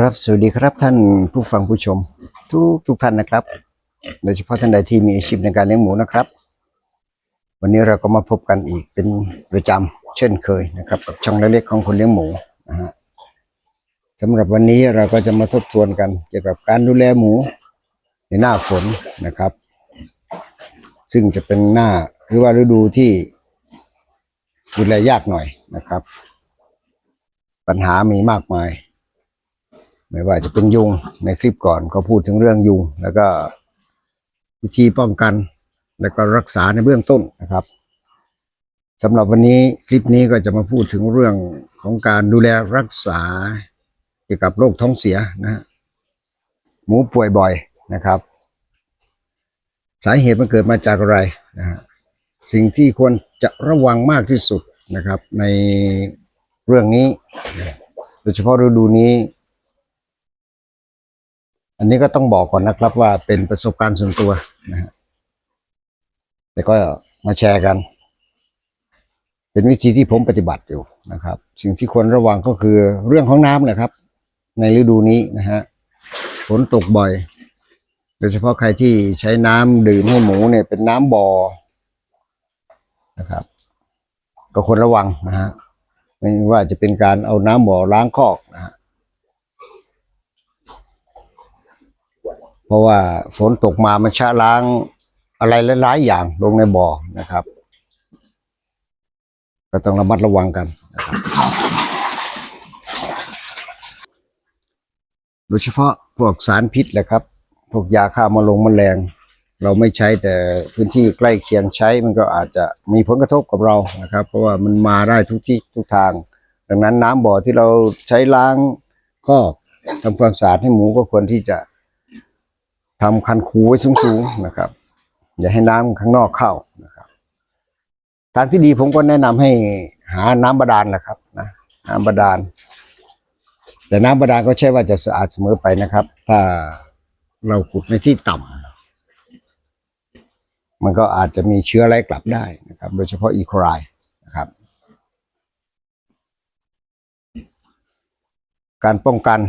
ครับสวัสดีครับท่านผู้ฟังผู้ชม ทุกทุกท่านนะครับ โดยเฉพาะท่านใดที่มีอาชีพในการเลี้ยงหมูนะครับ วันนี้เราก็มาพบกันอีกเป็นประจำเช่นเคยนะครับ กับช่องเล็กๆของคนเลี้ยงหมูนะฮะสำหรับวันนี้เราก็จะมาทบทวนกันเกี่ยวกับการดูแลหมูในหน้าฝนนะครับ ซึ่งจะเป็นหน้าหรือว่าฤดูที่ดูแลยากหน่อยนะครับ ปัญหามีมากมาย ไม่ว่าจะเป็นยุงในคลิปก่อนก็พูดถึงเรื่องยุง แล้วก็วิธีป้องกัน แล้วก็รักษาในเบื้องต้นนะครับสำหรับวันนี้คลิปนี้ก็จะมาพูดถึงเรื่องของการดูแลรักษาเกี่ยวกับโรคท้องเสียนะฮะหมูป่วยบ่อยนะครับ สาเหตุมันเกิดมาจากอะไรนะฮะสิ่งที่ควรจะระวังมากที่สุดนะครับ ในเรื่องนี้ โดยเฉพาะฤดูนี้ อันนี้ก็ต้องบอกก่อนนะครับว่าเป็นประสบการณ์ส่วนตัวนะฮะแต่ก็มาแชร์กัน เป็นวิธีที่ผมปฏิบัติอยู่นะครับ สิ่งที่ควรระวังก็คือเรื่องของน้ำแหละครับ ในฤดูนี้นะฮะฝนตกบ่อย โดยเฉพาะใครที่ใช้น้ำดื่มให้หมูเนี่ยเป็นน้ำบ่อนะครับ ก็ควรระวังนะฮะไม่ว่าจะเป็นการเอาน้ำบ่อล้างคอกนะฮะ เพราะว่าฝนตกมามันชะล้างอะไรหลายๆอย่างลงในบ่อนะครับ ก็ต้องระมัดระวังกันนะครับโดยเฉพาะพวกสารพิษแหละครับ พวกยาฆ่ามาลงแมลง เราไม่ใช้แต่พื้นที่ใกล้เคียงใช้มันก็อาจจะมีผลกระทบกับเรานะครับ เพราะว่ามันมาได้ทุกที่ทุกทาง ดังนั้นน้ำบ่อที่เราใช้ล้างคอกทำความสะอาดให้หมูก็ควรที่จะ ทำคันคูไว้สูงๆนะครับ อย่าให้น้ำข้างนอกเข้านะครับทางที่ดีผมก็แนะนำให้หาน้ำบาดาลนะครับนะน้ำบาดาล แต่น้ำบาดาลก็ใช่ว่าจะสะอาดเสมอไปนะครับ ถ้าเราขุดในที่ต่ำมันก็อาจจะมีเชื้อไหลกลับได้นะครับ โดยเฉพาะอีโคไลนะครับการป้องกัน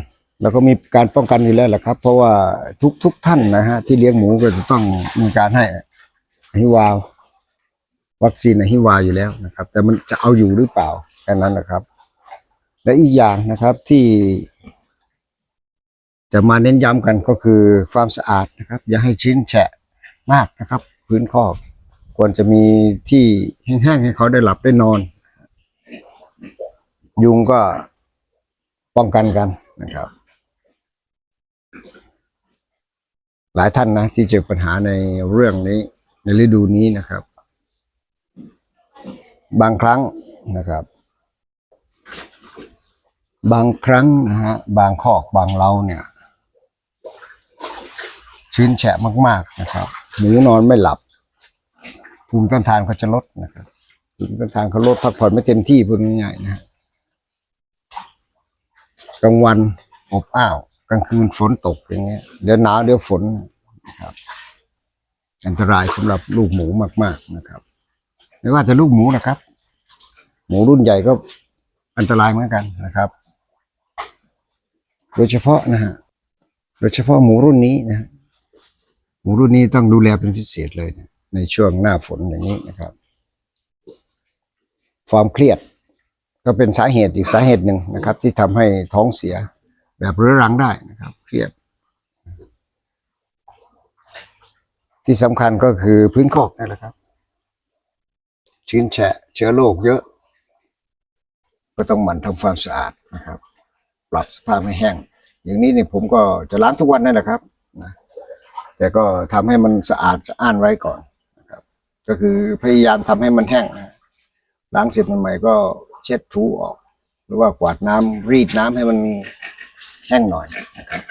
เราก็มีการป้องกันอยู่แล้วแหละครับ เพราะว่าทุกทุกท่านนะฮะที่เลี้ยงหมูก็จะต้องมีการให้อหิวาวัคซีนอหิวาอยู่แล้วนะครับ แต่มันจะเอาอยู่หรือเปล่าแค่นั้นนะครับ และอีกอย่างนะครับที่ จะมาเน้นย้ำกันก็คือความสะอาดนะครับ อย่าให้ชิ้นแฉะมากนะครับ พื้นคอกควรจะมีที่แห้งๆให้เขาได้หลับได้นอน ยุงก็ป้องกันกันนะครับ หลายท่านนะที่เจอปัญหาในเรื่องนี้ในฤดูนี้นะครับ บางครั้งนะครับ บางครั้งนะฮะบางคอกบางเล้าเนี่ย ชื้นแฉะมาก ๆนะครับ หมูนอนไม่หลับ ภูมิต้านทานเขาจะลดนะครับภูมิต้านทานเขาลดพักผ่อนไม่เต็มที่พูดง่ายๆนะฮะกลางวันอบอ้าว กลางคืนฝนตกอย่างเงี้ยเดี๋ยวหนาวเดี๋ยวฝนนะครับ อันตรายสำหรับลูกหมูมาก ๆนะครับ ไม่ว่าแต่ลูกหมูนะครับ หมูรุ่นใหญ่ก็อันตรายเหมือนกันนะครับ โดยเฉพาะนะฮะโดยเฉพาะหมูรุ่นนี้นะฮะหมูรุ่นนี้ต้องดูแลเป็นพิเศษเลยนะในช่วงหน้าฝนอย่างนี้นะครับ ความเครียดก็เป็นสาเหตุอีกสาเหตุหนึ่งนะครับ ที่ทำให้ท้องเสีย แบบเรื้อรังได้นะครับเครียด ที่สำคัญก็คือพื้นคอกนั่แหละครับ ชื้นแฉะเชื้อโรคเยอะ ก็ต้องหมั่นทำความสะอาดนะครับ ปรับสภาพให้แห้ง อย่างนี้เนี่ยผมก็จะล้างทุกวันนั่นแหละครับนะแต่ก็ทำให้มันสะอาดสะอ้านไว้ก่อนนะครับ ก็คือพยายามทำให้มันแห้งนะล้างเสร็จใหม่ก็เช็ดถูออก หรือว่ากวาดน้ำรีดน้ำให้มัน แห้งหน่อยนะครับ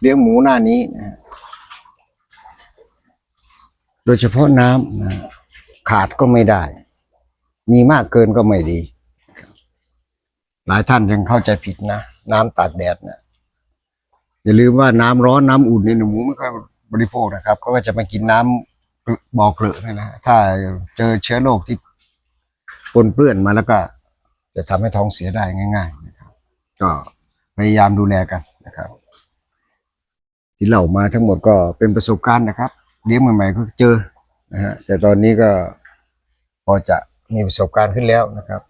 เลี้ยงหมูหน้านี้นะโดยเฉพาะน้ำนะขาดก็ไม่ได้ มีมากเกินก็ไม่ดี หลายท่านยังเข้าใจผิดนะ น้ำตากแดดนะอย่าลืมว่าน้ำร้อนน้ำอุ่นเนี่ยหมูไม่ค่อยบริโภคนะครับเขาก็จะมากินน้ำ บอกเกลือนะนะถ้าเจอเชื้อโรคที่ปนเปื้อนมาแล้วก็ จะทำให้ท้องเสียได้ง่าย ๆ นะครับ ก็พยายามดูแลกันนะครับ ที่เล่ามาทั้งหมดก็เป็นประสบการณ์นะครับ เลี้ยงใหม่ๆก็เจอนะฮะแต่ตอนนี้ก็พอจะมีประสบการณ์ขึ้นแล้วนะครับ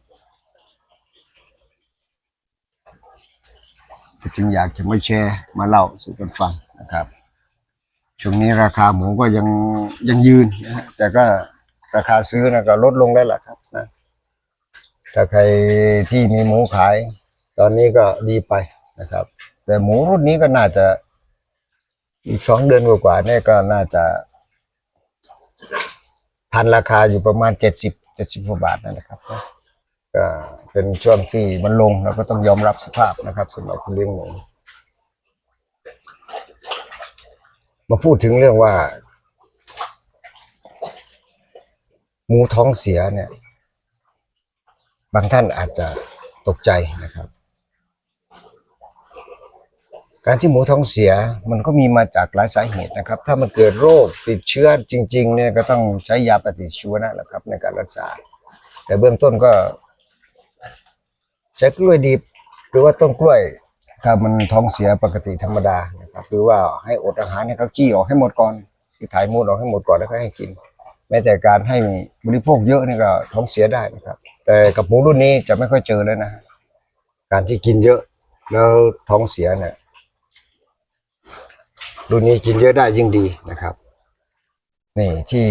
จึงอยากจะมาแชร์มาเล่าสู่กันฟังนะครับ ช่วงนี้ราคาหมูก็ยังยังยืนนะฮะแต่ก็ราคาซื้อนะก็ลดลงแล้วล่ะครับนะถ้าใครที่มีหมูขาย ตอนนี้ก็ดีไปนะครับ แต่หมูรุ่นนี้ก็น่าจะอีกสองเดือนกว่าๆเนี่ยก็น่าจะทันราคาอยู่ประมาณเจ็ดสิบเจ็ดสิบกว่าบาทนั่นแหละครับก็เป็นช่วงที่มันลงเราก็ต้องยอมรับสภาพนะครับสำหรับคนเลี้ยงหมู มาพูดถึงเรื่องว่า หมูท้องเสียเนี่ย บางท่านอาจจะตกใจนะครับ การที่หมูท้องเสียมันก็มีมาจากหลายสาเหตุนะครับ ถ้ามันเกิดโรคติดเชื้อจริง ๆ เนี่ยก็ต้องใช้ยาปฏิชีวนะแหละครับ ในการรักษา แต่เบื้องต้นก็ ใช้กล้วยดิบหรือว่าต้นกล้วยถ้ามันท้องเสียปกติธรรมดา คือว่าให้อดอาหารให้เขาขี้ออกให้หมดก่อนคือถ่ายมูดออกให้หมดก่อนแล้วก็ให้กิน แม้แต่การให้บริโภคเยอะนี่ก็ท้องเสียได้นะครับ แต่กับหมูรุ่นนี้จะไม่ค่อยเจอแล้วนะ การที่กินเยอะแล้วท้องเสียเนี่ยรุ่นนี้กินเยอะได้ยิ่งดีนะครับนี่ที่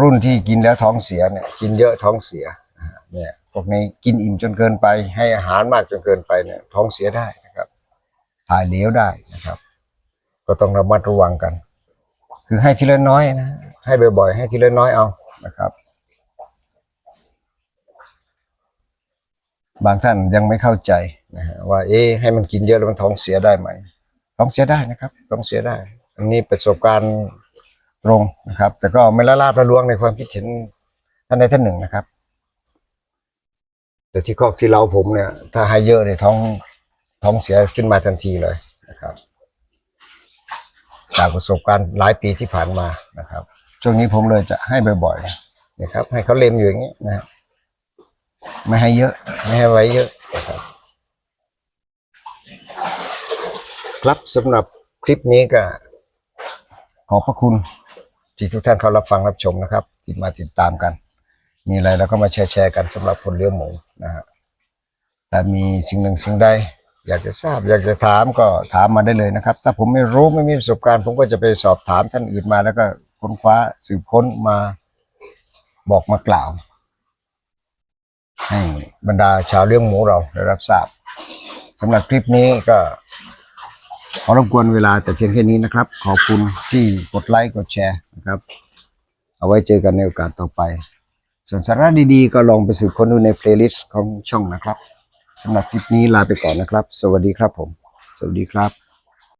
รุ่นที่กินแล้วท้องเสียเนี่ยกินเยอะท้องเสียเนี่ยพวกนี้กินอิ่มจนเกินไป ให้อาหารมากจนเกินไปเนี่ยท้องเสียได้นะครับถ่ายเหลวได้นะครับ ก็ต้องระมัดระวังกัน คือให้ทีละน้อยนะให้บ่อยๆให้ทีละน้อยเอานะครับ บางท่านยังไม่เข้าใจนะฮะว่าเอ๊ะให้มันกินเยอะแล้วมันท้องเสียได้ไหมท้องเสียได้นะครับท้องเสียได้ อันนี้ประสบการณ์ตรงนะครับ แต่ก็ไม่ละลาบละลวงในความคิดเห็นท่านใดท่านหนึ่งนะครับ แต่ที่คอกที่เราผมเนี่ย ถ้าให้เยอะเนี่ยท้องท้องเสียขึ้นมาทันทีเลย จากประสบการณ์หลายปีที่ผ่านมานะครับ ช่วงนี้ผมเลยจะให้บ่อยๆนะครับ ให้เขาเล็มอยู่อย่างนี้นะฮะไม่ให้เยอะ ไม่ให้ไว้เยอะนะครับครับสำหรับคลิปนี้ก็ ขอบพระคุณที่ทุกท่านเขารับฟังรับชมนะครับที่มาติดตามกัน มีอะไรเราก็มาแชร์แชร์กันสำหรับคนเลี้ยงหมูนะฮะถ้ามีสิ่งหนึ่งสิ่งใด อยากจะทราบอยากจะถามก็ถามมาได้เลยนะครับ ถ้าผมไม่รู้ไม่มีประสบการณ์ ผมก็จะไปสอบถามท่านอื่นมาแล้วก็ค้นคว้าสืบค้นมาบอกมากล่าวให้บรรดาชาวเลี้ยงหมูเราได้รับทราบสำหรับคลิปนี้ก็ขอรบกวนเวลาแต่เพียงแค่นี้นะครับ ขอบคุณที่กดไลค์กดแชร์นะครับ เอาไว้เจอกันในโอกาสต่อไป ส่วนสาระดีๆ ก็ลองไปสืบค้นดูในเพลย์ลิสต์ของช่องนะครับ สำหรับคลิปนี้ลาไปก่อนนะครับ สวัสดีครับผม สวัสดีครับ